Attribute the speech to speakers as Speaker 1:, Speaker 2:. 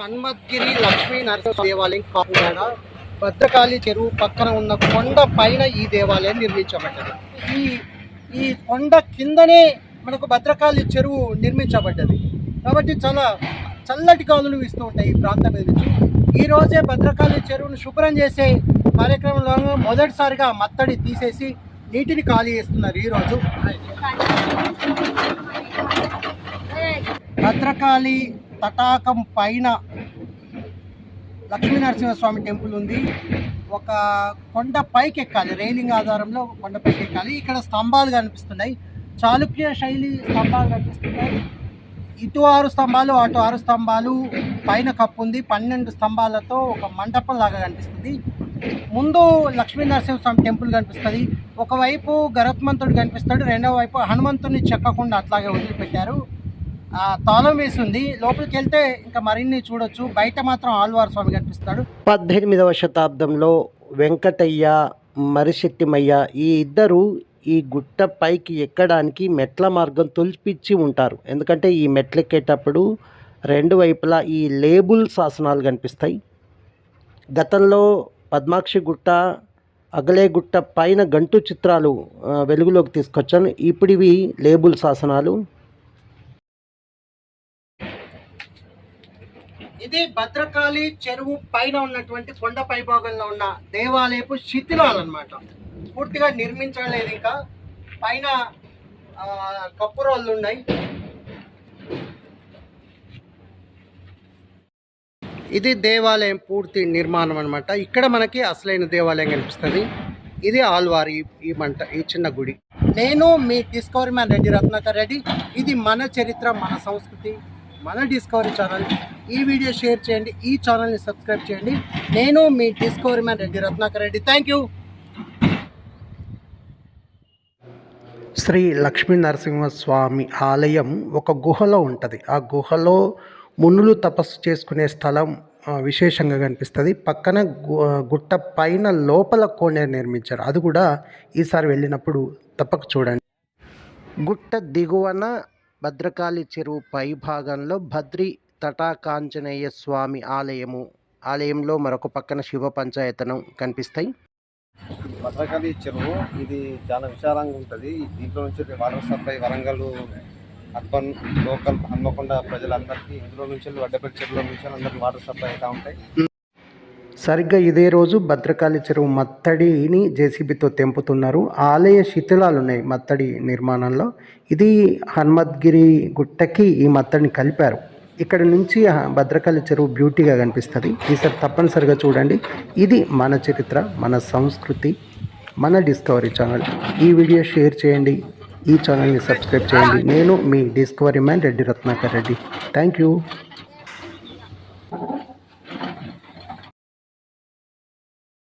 Speaker 1: హనుమద్గిరి లక్ష్మీ నరసింహ దేవాలయం కాకుండా భద్రకాళి చెరువు పక్కన ఉన్న కొండ పైన ఈ దేవాలయం నిర్మించబడ్డది. ఈ ఈ కొండ కిందనే మనకు భద్రకాళి చెరువు నిర్మించబడ్డది. కాబట్టి చాలా చల్లటి గాలులు వీస్తూ ఉంటాయి ఈ ప్రాంతం మీద నుంచి. ఈరోజే భద్రకాళి చెరువును శుభ్రం చేసే కార్యక్రమంలో మొదటిసారిగా మత్తడి తీసేసి నీటిని ఖాళీ చేస్తున్నారు ఈరోజు. భద్రకాళి తటాకం పైన లక్ష్మీ నరసింహస్వామి టెంపుల్ ఉంది. ఒక కొండ పైకి ఎక్కాలి రైలింగ్ ఆధారంలో కొండ పైకి ఎక్కాలి ఇక్కడ స్తంభాలు కనిపిస్తున్నాయి. చాళుక్య శైలి స్తంభాలు కనిపిస్తున్నాయి. ఇటు ఆరు స్తంభాలు అటు ఆరు స్తంభాలు. పైన కప్పు ఉంది. పన్నెండు స్తంభాలతో ఒక మండపం లాగా కనిపిస్తుంది. ముందు లక్ష్మీ నరసింహస్వామి టెంపుల్ కనిపిస్తుంది. ఒకవైపు గరత్మంతుడు కనిపిస్తాడు. రెండవ వైపు హనుమంతుడిని చెక్కకుండా అట్లాగే వదిలిపెట్టారు. తాళం వేసి ఉంది లోపలికి వెళ్తే ఇంకా మరిన్ని చూడొచ్చు. బయట మాత్రం ఆళ్వార్ స్వామి కనిపిస్తాడు. పద్దెనిమిదవ శతాబ్దంలో వెంకటయ్య మరిశెట్టిమయ్య ఈ ఇద్దరు ఈ గుట్ట పైకి ఎక్కడానికి మెట్ల మార్గం తొలిపిచ్చి ఉంటారు. ఎందుకంటే ఈ మెట్లెక్కేటప్పుడు రెండు వైపులా ఈ లేబుల్ శాసనాలు కనిపిస్తాయి. గతంలో పద్మాక్షి గుట్ట అగలే గుట్ట పైన గంటు చిత్రాలు వెలుగులోకి తీసుకొచ్చాను. ఇప్పుడు ఇవి లేబుల్ శాసనాలు. ఇది భద్రకాళి చెరువు పైన ఉన్నటువంటి కొండ పైభాగంలో ఉన్న దేవాలయపు శిథిలాలు అనమాట పూర్తిగా నిర్మించలేదు ఇంకా. పైన కప్పురోళ్ళు ఉన్నాయి. ఇది దేవాలయం పూర్తి నిర్మాణం అన్నమాట. ఇక్కడ మనకి అసలైన దేవాలయం కనిపిస్తుంది. ఇది ఆల్వారి ఈ మంట ఈ చిన్న గుడి. నేను మీ డిస్కవరీ మ్యాన్ రెడ్డి రత్నాకర్ రెడ్డి. ఇది మన చరిత్ర మన సంస్కృతి. మన డిస్కవరీ ఛానల్ ఈ వీడియో షేర్ చేయండి ఈ ఛానల్ని సబ్స్క్రైబ్ చేయండి. నేను మీ discovery man Reddy Ratnakar Reddy. Thank you Sri Lakshmi Narasimhaswamy ఆలయం ఒక గుహలో ఉంటుంది. ఆ గుహలో మునులు తపస్సు చేసుకునే స్థలం విశేషంగా కనిపిస్తుంది. పక్కన గు- గుట్ట పైన లోపల కోనే నిర్మించారు. అది కూడా ఈసారి వెళ్ళినప్పుడు తప్పక చూడండి. గుట్ట దిగువన భద్రకాళి చెరువు పై భాగంలో భద్రి తటాకాంజనేయ స్వామి ఆలయము. ఆలయంలో మరొక పక్కన శివ పంచాయతనం కనిపిస్తాయి.
Speaker 2: భద్రకాళి చెరువు ఇది చాలా విశాలంగా ఉంటుంది. దీంట్లో నుంచి water supply Warangal urban local Hanmakonda ప్రజలందరికీ ఇందులో నుంచి వడ్డపల్లి చెరువులో నుంచి అందరికీ వాటర్ సప్లై అవుతూ ఉంటాయి.
Speaker 1: సరిగ్గా ఇదే రోజు భద్రకాళి చెరువు మత్తడిని జేసీబీతో తెంపుతున్నారు. ఆలయ శిథిలాలు ఉన్నాయి మత్తడి నిర్మాణంలో. ఇది హనుమద్గిరి గుట్టకి ఈ మత్తడిని కలిపారు. ఇక్కడ నుంచి భద్రకాళి చెరువు బ్యూటీగా కనిపిస్తుంది. ఈసారి తప్పనిసరిగా చూడండి. ఇది మన చరిత్ర మన సంస్కృతి మన డిస్కవరీ ఛానల్. ఈ వీడియో షేర్ చేయండి. ఈ ఛానల్ని సబ్స్క్రైబ్ చేయండి. నేను మీ discovery man Reddy Ratnakar Reddy. Thank you.